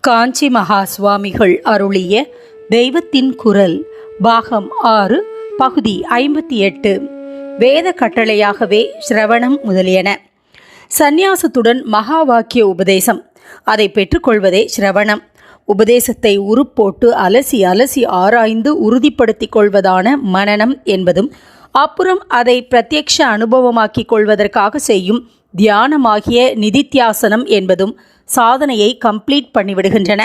காஞ்சி மகா சுவாமிகள் அருளிய தெய்வத்தின் குரல் பாகம் ஆறு பகுதி ஐம்பத்தி எட்டு. வேத கட்டளையாகவே சிரவணம் முதலியன. சந்நியாசத்துடன் மகா வாக்கிய உபதேசம். அதை பெற்றுக்கொள்வதே சிரவணம். உபதேசத்தை உருப்போட்டு அலசி அலசி ஆராய்ந்து உறுதிப்படுத்திக் கொள்வதான மனனம் என்பதும் அப்புறம் அதை பிரத்யக்ஷ அனுபவமாக்கிக் கொள்வதற்காக செய்யும் தியானமாகிய நிதித்தியாசனம் என்பதும் சாதனையை கம்ப்ளீட் பண்ணிவிடுகின்றன.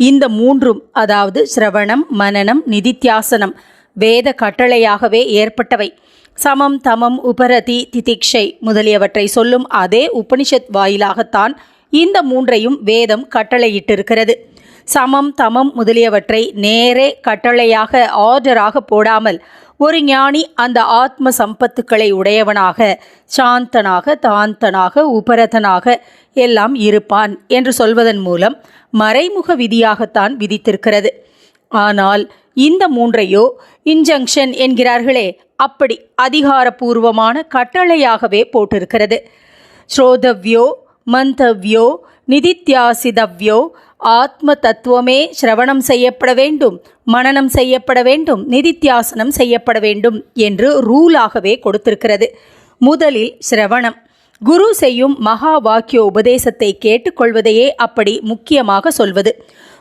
இந்த மூன்றும் அதாவது சிரவணம் மனனம் நிதித்தியாசனம் வேத கட்டளையாகவே ஏற்பட்டவை. சமம் தமம் உபரதி திதிக்ஷை முதலியவற்றை சொல்லும் அதே உபனிஷத் வாயிலாகத்தான் இந்த மூன்றையும் வேதம் கட்டளையிட்டிருக்கிறது. சமம் தமம் முதலியவற்றை நேரே கட்டளையாக ஆர்டராக போடாமல் ஒரு ஞானி அந்த ஆத்ம சம்பத்துக்களை உடையவனாக சாந்தனாக தாந்தனாக உபரதனாக எல்லாம் இருப்பான் என்று சொல்வதன் மூலம் மறைமுக விதியாகத்தான் விதித்திருக்கிறது. ஆனால் இந்த மூன்றையோ இன்ஜங்ஷன் என்கிறார்களே அப்படி அதிகாரபூர்வமான கட்டளையாகவே போட்டிருக்கிறது. ஸ்ரோதவ்யோ மந்தவ்யோ நிதித்தியாசிதவ்யோ ஆத்ம தத்துவமே சிரவணம் செய்யப்பட வேண்டும் மனனம் செய்யப்பட வேண்டும் நிதித்தியாசனம் செய்யப்பட வேண்டும் என்று ரூலாகவே கொடுத்திருக்கிறது. முதலில் சிரவணம். குரு செய்யும் மகா வாக்கிய உபதேசத்தை கேட்டுக்கொள்வதையே அப்படி முக்கியமாக சொல்வது.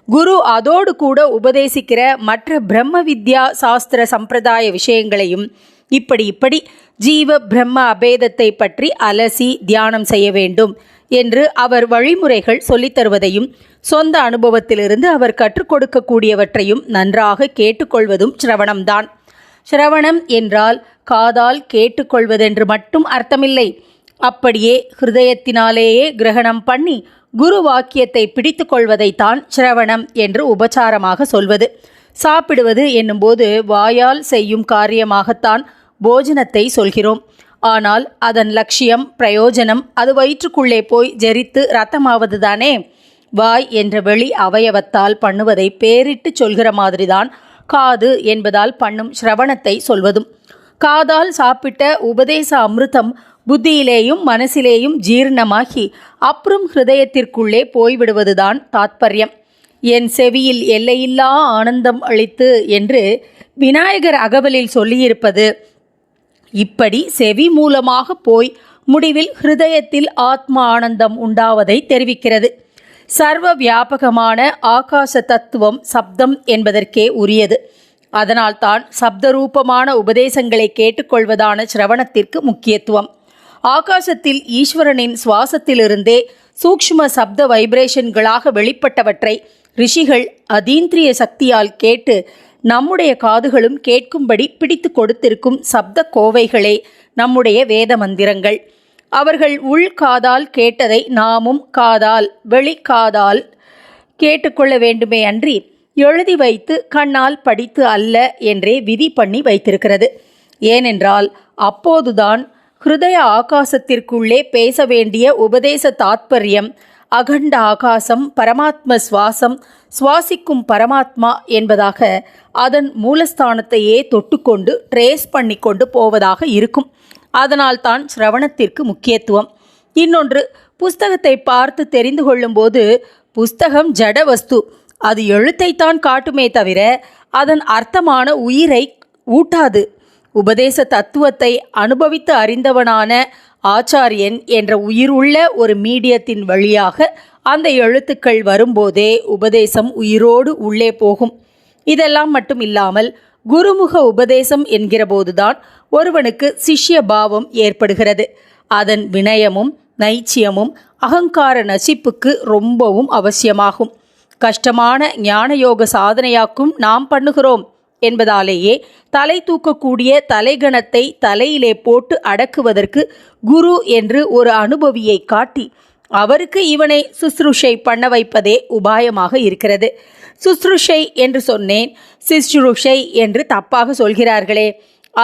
குரு அதோடு கூட உபதேசிக்கிற மற்ற பிரம்ம வித்யா சாஸ்திர சம்பிரதாய விஷயங்களையும் இப்படி இப்படி ஜீவ பிரம்ம அபேதத்தை பற்றி அலசி தியானம் செய்ய வேண்டும் என்று அவர் வழிமுறைகள் சொல்லித் தருவதையும் சொந்த அனுபவத்திலிருந்து அவர் கற்றுக் கொடுக்கக்கூடியவற்றையும் நன்றாக கேட்டுக்கொள்வதும் சிரவணம்தான். சிரவணம் என்றால் காதால் கேட்டுக்கொள்வதென்று மட்டும் அர்த்தமில்லை. அப்படியே ஹிருதயத்தினாலேயே கிரகணம் பண்ணி குரு வாக்கியத்தை பிடித்து கொள்வதைத்தான் சிரவணம் என்று உபச்சாரமாக சொல்வது. சாப்பிடுவது என்னும்போது வாயால் செய்யும் காரியமாகத்தான் போஜனத்தை சொல்கிறோம். ஆனால் அதன் லட்சியம் பிரயோஜனம் அது வயிற்றுக்குள்ளே போய் ஜெரித்து ரத்தமாவது தானே வாய் என்ற வெளி அவயவத்தால் பண்ணுவதை பேரிட்டு சொல்கிற மாதிரிதான் காது என்பதால் பண்ணும் சிரவணத்தை சொல்வதும். காதால் சாப்பிட்ட உபதேச அமிர்தம் புத்தியிலேயும் மனசிலேயும் ஜீர்ணமாகி அப்புறம் ஹிருதயத்திற்குள்ளே போய்விடுவதுதான் தாத்பரியம். என் செவியில் எல்லையில்லா ஆனந்தம் அளித்து என்று விநாயகர் அகவலில் சொல்லியிருப்பது இப்படி செவி மூலமாக போய் முடிவில் ஹிருதயத்தில் ஆத்ம ஆனந்தம் உண்டாவதை தெரிவிக்கிறது. சர்வ வியாபகமான ஆகாச தத்துவம் சப்தம் என்பதற்கே உரியது. அதனால்தான் சப்தரூபமான உபதேசங்களை கேட்டுக்கொள்வதான சிரவணத்திற்கு முக்கியத்துவம். ஆகாசத்தில் ஈஸ்வரனின் சுவாசத்திலிருந்தே சூக்ஷ்ம சப்த வைப்ரேஷன்களாக வெளிப்பட்டவற்றை ரிஷிகள் அதீந்திரிய சக்தியால் கேட்டு நம்முடைய காதுகளும் கேட்கும்படி பிடித்து கொடுத்திருக்கும் சப்த கோவைகளே நம்முடைய வேத மந்திரங்கள். அவர்கள் உள் காதால் கேட்டதை நாமும் காதால் வெளிக்காதால் கேட்டுக்கொள்ள வேண்டுமே அன்றி எழுதி வைத்து கண்ணால் படித்து அல்ல என்றே விதி பண்ணி வைத்திருக்கிறது. ஏனென்றால் அப்போதுதான் ஹிருதய ஆகாசத்திற்குள்ளே பேச வேண்டிய உபதேச தாத்பரியம் அகண்ட ஆகாசம் பரமாத்ம சுவாசம் சுவாசிக்கும் பரமாத்மா என்பதாக அதன் மூலஸ்தானத்தையே தொட்டுக்கொண்டு ட்ரேஸ் பண்ணி கொண்டு போவதாக இருக்கும். அதனால்தான் சிரவணத்திற்கு முக்கியத்துவம். இன்னொன்று புஸ்தகத்தை பார்த்து தெரிந்து கொள்ளும்போது புஸ்தகம் ஜட வஸ்து. அது எழுத்தைத்தான் காட்டுமே தவிர அதன் அர்த்தமான உயிரை ஊட்டாது. உபதேச தத்துவத்தை அனுபவித்து அறிந்தவனான ஆச்சாரியன் என்ற உயிருள்ள ஒரு மீடியத்தின் வழியாக அந்த எழுத்துக்கள் வரும்போதே உபதேசம் உயிரோடு உள்ளே போகும். இதெல்லாம் மட்டும் இல்லாமல் குருமுக உபதேசம் என்கிறபோதுதான் ஒருவனுக்கு சிஷ்ய பாவம் ஏற்படுகிறது. அதன் வினயமும் நைச்சியமும் அகங்கார நசிப்புக்கு ரொம்பவும் அவசியமாகும். கஷ்டமான ஞானயோக சாதனையாக்கும் நாம் பண்ணுகிறோம் என்பதாலேயே தலை தூக்கக்கூடிய தலைகணத்தை தலையிலே போட்டு அடக்குவதற்கு குரு என்று ஒரு அனுபவியை காட்டி அவருக்கு இவனை சுஸ்ருஷை பண்ண வைப்பதே உபாயமாக இருக்கிறது. சுஸ்ருஷை என்று சொன்னேன் சிஸ்ருஷை என்று தப்பாக சொல்கிறார்களே.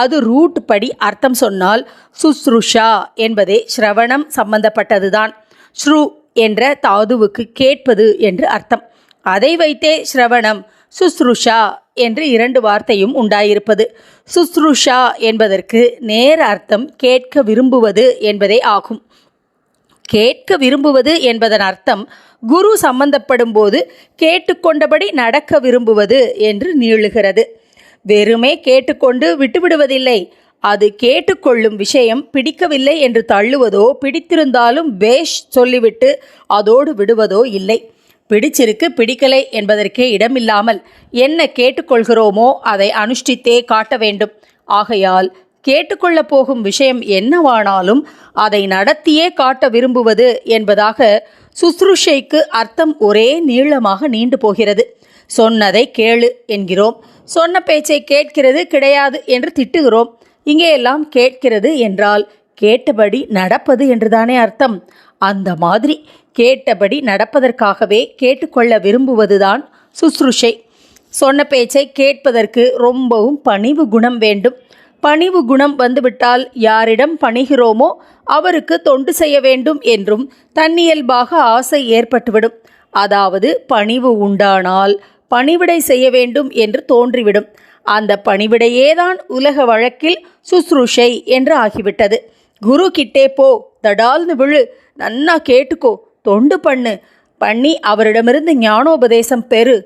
அது ரூட் படி அர்த்தம் சொன்னால் சுஸ்ருஷா என்பதே ஸ்ரவணம் சம்பந்தப்பட்டதுதான். ஸ்ரு என்ற தாதுவுக்கு கேட்பது என்று அர்த்தம். அதை வைத்தே ஸ்ரவணம் சுஸ்ருஷா என்று இரண்டு வார்த்தையும் உண்டாயிருப்பது. சுஸ்ருஷா என்பதற்கு நேர் அர்த்தம் கேட்க விரும்புவது என்பதே ஆகும். கேட்க விரும்புவது என்பதன் அர்த்தம் குரு சம்பந்தப்படும் போது கேட்டுக்கொண்டபடி நடக்க விரும்புவது என்று நீளுகிறது. வெறுமே கேட்டுக்கொண்டு விட்டுவிடுவதில்லை. அது கேட்டுக்கொள்ளும் விஷயம் பிடிக்கவில்லை என்று தள்ளுவதோ பிடித்திருந்தாலும் பேஷ் சொல்லிவிட்டு அதோடு விடுவதோ இல்லை. பிடிச்சிருக்கு பிடிக்கலை என்பதற்கே இடமில்லாமல் என்ன கேட்டுக்கொள்கிறோமோ அதை அனுஷ்டித்தே காட்ட வேண்டும். ஆகையால் கேட்டுக்கொள்ளப் போகும் விஷயம் என்னவானாலும் அதை நடத்தியே காட்ட விரும்புவது என்பதாக சுஸ்ருஷைக்கு அர்த்தம் ஒரே நீளமாக நீண்டு போகிறது. சொன்னதை கேளு என்கிறோம். சொன்ன பேச்சை கேட்கிறது கிடையாது என்று திட்டுகிறோம். இங்கே எல்லாம் கேட்கிறது என்றால் கேட்டபடி நடப்பது என்றுதானே அர்த்தம். அந்த மாதிரி கேட்டபடி நடப்பதற்காகவே கேட்டுக்கொள்ள விரும்புவதுதான் சுசுருஷை சொன்ன பேச்சை கேட்பதற்கு ரொம்பவும் பணிவு குணம் வேண்டும். பணிவு குணம் வந்துவிட்டால் யாரிடம் பணிகிறோமோ அவருக்கு தொண்டு செய்ய வேண்டும் என்றும் தன்னியல்பாக ஆசை ஏற்பட்டுவிடும். அதாவது பணிவு உண்டானால் பணிவிடை செய்ய வேண்டும் என்று தோன்றிவிடும். அந்த பணிவிடையேதான் உலக வழக்கில் சுஸ்ருஷை என்று ஆகிவிட்டது. குரு கிட்டே போ தடால்னு விழு நன்னா கேட்டுக்கோ தொண்டு பண்ணு. பண்ணி அவரிடமிருந்து ஞானோபதேசம் பெறு.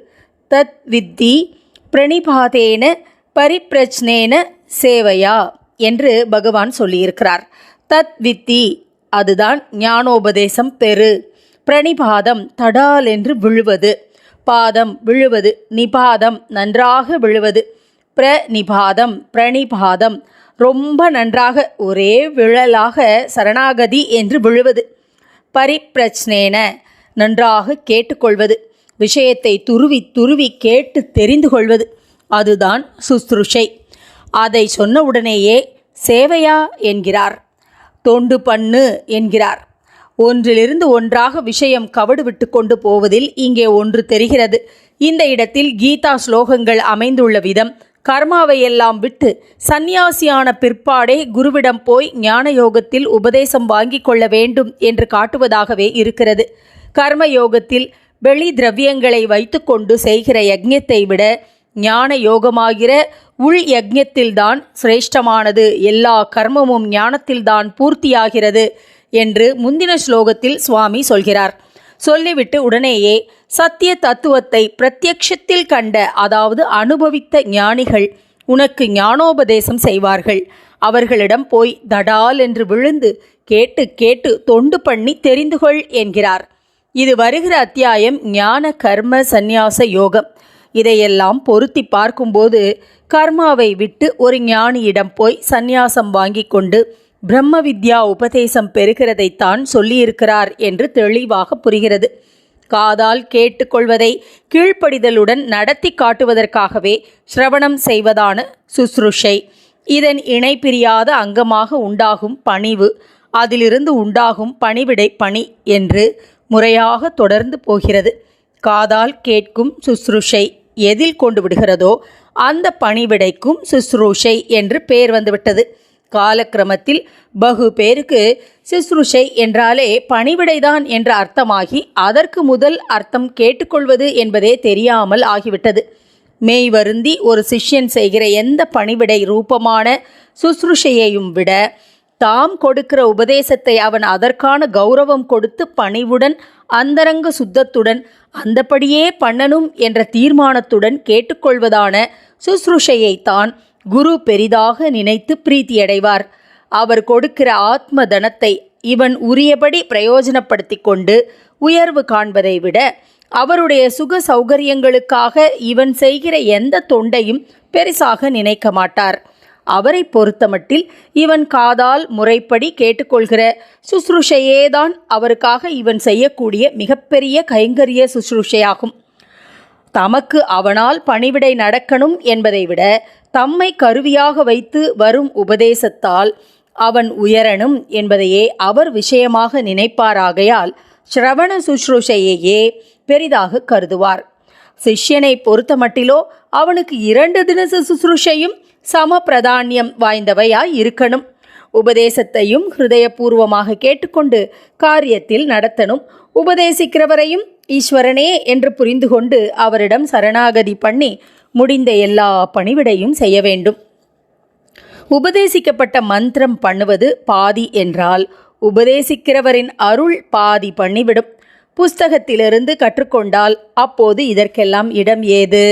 தத் வித்தி பிரணிபாதேன பரிப்பிரச்னேன சேவையா என்று பகவான் சொல்லியிருக்கிறார். தத் வித்தி அதுதான் ஞானோபதேசம் பெறு. பிரணிபாதம் தடால் என்று விழுவது. பாதம் விழுவது நிபாதம் நன்றாக விழுவது பிரநிபாதம் பிரணிபாதம். ரொம்ப நன்றாக ஒரே விழலாக சரணாகதி என்று விழுவது. பரிப்பிரச்சனேன நன்றாக கேட்டுக்கொள்வது. விஷயத்தை துருவி துருவி கேட்டு தெரிந்து கொள்வது. அதுதான் சுஸ்ருஷை. அதை சொன்ன உடனேயே சேவையா என்கிறார். தொண்டு பண்ணு என்கிறார். ஒன்றிலிருந்து ஒன்றாக விஷயம் கவடு விட்டு கொண்டு போவதில் இங்கே ஒன்று தெரிகிறது. இந்த இடத்தில் கீதா ஸ்லோகங்கள் அமைந்துள்ள விதம் கர்மாவையெல்லாம் விட்டு சந்நியாசியான பிற்பாடே குருவிடம் போய் ஞான யோகத்தில் உபதேசம் வாங்கிக் கொள்ள வேண்டும் என்று காட்டுவதாகவே இருக்கிறது. கர்ம யோகத்தில் வெளி திரவியங்களை வைத்துக்கொண்டு செய்கிற யஜ்யத்தை விட ஞான யோகமாகிற உள் யஜ்யத்தில்தான் சிரேஷ்டமானது. எல்லா கர்மமும் ஞானத்தில்தான் பூர்த்தியாகிறது. என்று முந்தின ஸ்லோகத்தில் சுவாமி சொல்கிறார். சொல்லிவிட்டு உடனேயே சத்திய தத்துவத்தை பிரத்யக்ஷத்தில் கண்ட அதாவது அனுபவித்த ஞானிகள் உனக்கு ஞானோபதேசம் செய்வார்கள். அவர்களிடம் போய் தடால் என்று விழுந்து கேட்டு கேட்டு தொண்டு பண்ணி தெரிந்து கொள் என்கிறார். இது வருகிற அத்தியாயம் ஞான கர்ம சந்நியாச யோகம். இதையெல்லாம் பொருத்தி பார்க்கும்போது கர்மாவை விட்டு ஒரு ஞானியிடம் போய் சந்நியாசம் வாங்கி கொண்டு பிரம்ம வித்யா உபதேசம் பெறுகிறதைத்தான் சொல்லியிருக்கிறார் என்று தெளிவாக புரிகிறது. காதால் கேட்டுக்கொள்வதை கீழ்ப்படிதலுடன் நடத்தி காட்டுவதற்காகவே சிரவணம் செய்வதான சுசுருஷை இதன் இணைப்பிரியாத அங்கமாக உண்டாகும் பணிவு அதிலிருந்து உண்டாகும் பணிவிடை பணி என்று முறையாக தொடர்ந்து போகிறது. காதால் கேட்கும் சுசுருஷை எதில் கொண்டு விடுகிறதோ அந்த பணிவிடைக்கும் சுசுரூஷை என்று பெயர் வந்துவிட்டது. காலக்கிரமத்தில் பகு பேருக்கு சுஸ்ருஷை என்றாலே பணிவிடைதான் என்ற அர்த்தமாகி அதற்கு முதல் அர்த்தம் கேட்டுக்கொள்வது என்பதே தெரியாமல் ஆகிவிட்டது. மெய் வருந்தி ஒரு சிஷ்யன் செய்கிற எந்த பணிவிடை ரூபமான சுஸ்ருஷையையும் விட தாம் கொடுக்கிற உபதேசத்தை அவன் அதற்கான கௌரவம் கொடுத்து பணிவுடன் அந்தரங்க சுத்தத்துடன் அந்தபடியே பண்ணணும் என்ற தீர்மானத்துடன் கேட்டுக்கொள்வதான சுஸ்ருஷையைத்தான் குரு பெரிதாக நினைத்து பிரீத்தியடைவார். அவர் கொடுக்கிற ஆத்ம தனத்தை இவன் உரியபடி பிரயோஜனப்படுத்தி கொண்டு உயர்வு காண்பதை விட அவருடைய சுக சௌகரியங்களுக்காக இவன் செய்கிற எந்த தொண்டையும் பெரிசாக நினைக்க மாட்டார். அவரை பொறுத்தமட்டில் இவன் காதால் முறைப்படி கேட்டுக்கொள்கிற சுசுருஷையேதான் அவருக்காக இவன் செய்யக்கூடிய மிகப்பெரிய கைங்கரிய சுஸ்ருஷையாகும். தமக்கு அவனால் பணிவிடை நடக்கணும் என்பதை விட தம்மை கருவியாக வைத்து வரும் உபதேசத்தால் அவன் உயரணும் என்பதையே அவர் விஷயமாக நினைப்பாராகையால் ஸ்ரவண சுஷ்ரூஷையையே பெரிதாக கருதுவார். சிஷ்யனை பொறுத்தமட்டிலோ அவனுக்கு இரண்டு தினச சுசுருஷையும் சம பிரதானியம் வாய்ந்தவையாய் இருக்கணும். உபதேசத்தையும் ஹிருதயபூர்வமாக கேட்டுக்கொண்டு காரியத்தில் நடத்தணும். உபதேசிக்கிறவரையும் ஈஸ்வரனே என்று புரிந்து கொண்டு அவரிடம் சரணாகதி பண்ணி முடிந்த எல்லா பணிவிடையும் செய்ய வேண்டும். உபதேசிக்கப்பட்ட மந்திரம் பண்ணுவது பாதி என்றால் உபதேசிக்கிறவரின் அருள் பாதி பண்ணிவிடும். புஸ்தகத்திலிருந்து கற்றுக்கொண்டால் அப்போது இதற்கெல்லாம் இடம் ஏது?